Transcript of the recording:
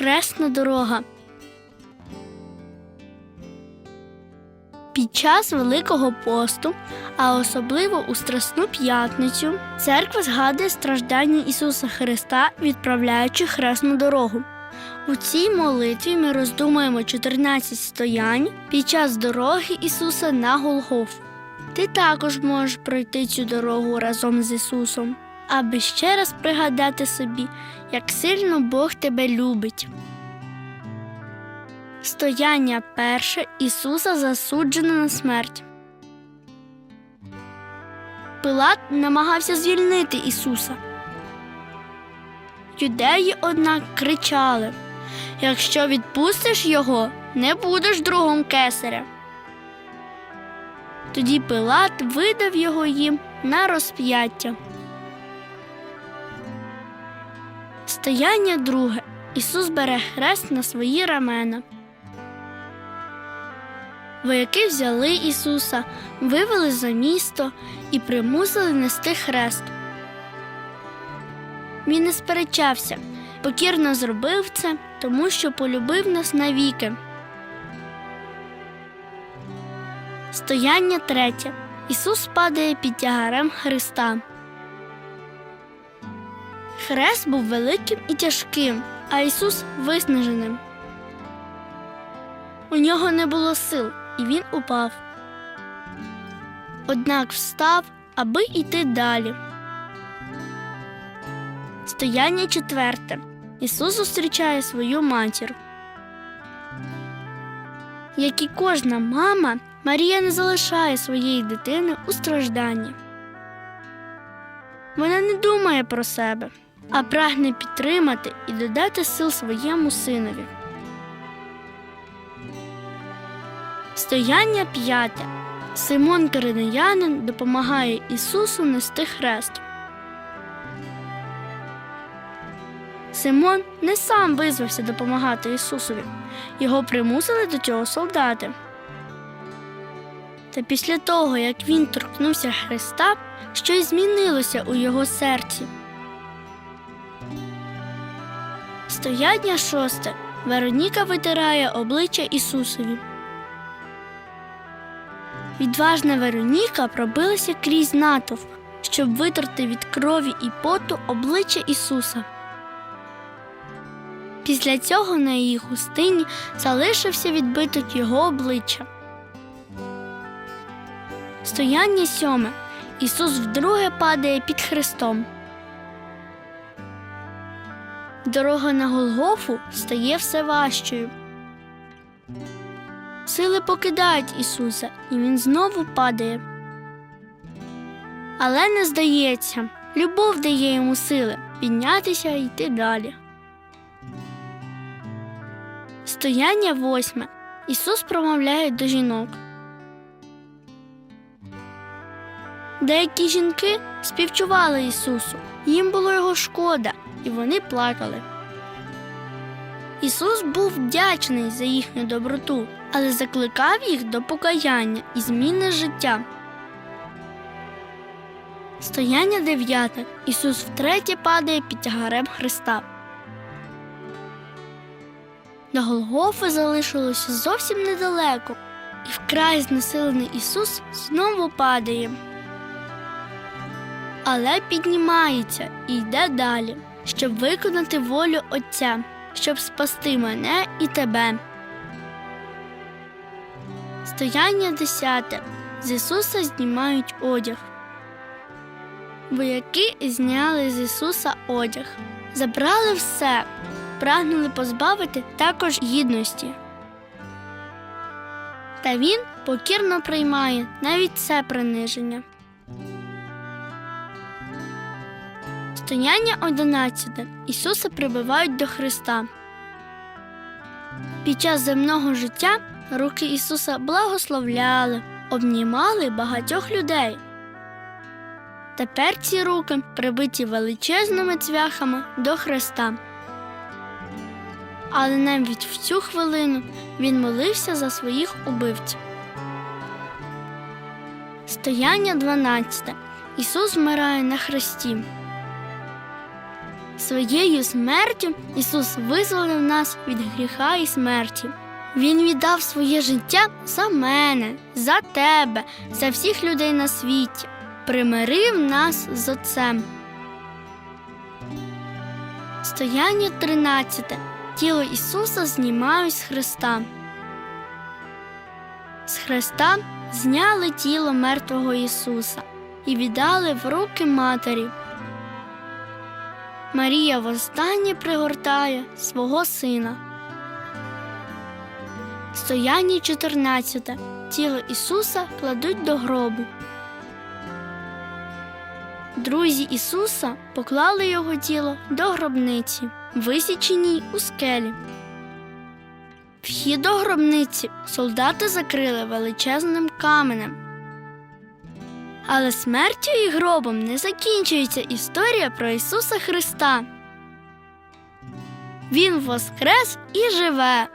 хресна дорога. Під час Великого посту, а особливо у Страсну п'ятницю, церква згадує страждання Ісуса Христа, відправляючи хресну дорогу. У цій молитві ми роздумуємо 14 стоянь під час дороги Ісуса на Голгофу. Ти також можеш пройти цю дорогу разом з Ісусом, аби ще раз пригадати собі, як сильно Бог тебе любить. Стояння перше Ісуса засуджено на смерть. Пилат намагався звільнити Ісуса. Юдеї, однак, кричали Якщо відпустиш його, не будеш другом кесаря. Тоді Пилат видав його їм на розп'яття. Стояння друге. Ісус бере хрест на свої рамена. Вояки взяли Ісуса, вивели за місто і примусили нести хрест. Він не сперечався, покірно зробив це, тому що полюбив нас навіки. Стояння третє. Ісус падає під тягарем Христа. Хрест був великим і тяжким, а Ісус виснаженим. У нього не було сил, і він упав. Однак встав, аби йти далі. Стояння четверте. Ісус зустрічає свою матір. Як і кожна мама, Марія не залишає своєї дитини у стражданні. Вона не думає про себе, а прагне підтримати і додати сил своєму синові. Стояння п'яте. Симон Киринеянин допомагає Ісусу нести хрест. Симон не сам визвався допомагати Ісусові. Його примусили до цього солдати. Та після того, як він торкнувся Христа, щось змінилося у його серці. Стояння шосте. Вероніка витирає обличчя Ісусові. Відважна Вероніка пробилася крізь натовп, щоб витерти від крові і поту обличчя Ісуса. Після цього на її хустині залишився відбиток його обличчя. Стояння сьоме. Ісус вдруге падає під Христом. Дорога на Голгофу стає все важчою. Сили покидають Ісуса, і Він знову падає. Але не здається, любов дає йому сили піднятися і йти далі. Стояння восьме. Ісус промовляє до жінок. Деякі жінки співчували Ісусу, їм було його шкода, і вони плакали. Ісус був вдячний за їхню доброту, але закликав їх до покаяння і зміни життя. Стояння дев'яте. Ісус втретє падає під тягарем Христа. До Голгофи залишилося зовсім недалеко, і вкрай знесилений Ісус знову падає. Але піднімається і йде далі, щоб виконати волю Отця, щоб спасти мене і тебе. Стояння десяте. З Ісуса знімають одяг. Вояки зняли з Ісуса одяг, забрали все, прагнули позбавити також гідності. Та він покірно приймає навіть це приниження. Стояння одинадцяте. Ісуса прибивають до Христа. Під час земного життя руки Ісуса благословляли, обнімали багатьох людей. Тепер ці руки прибиті величезними цвяхами до Христа. Але навіть в цю хвилину він молився за своїх убивців. Стояння 12. Ісус вмирає на хресті. Своєю смертю Ісус визволив нас від гріха і смерті. Він віддав своє життя за мене, за тебе, за всіх людей на світі, примирив нас з Отцем. Стояння 13. Тіло Ісуса знімають з Христа. З Христа зняли тіло мертвого Ісуса і віддали в руки матері. Марія востаннє пригортає свого сина. Стояння 14. Тіло Ісуса кладуть до гробу. Друзі Ісуса поклали його тіло до гробниці, висіченій у скелі. Вхід до гробниці солдати закрили величезним каменем. Але смертю і гробом не закінчується історія про Ісуса Христа. Він воскрес і живе.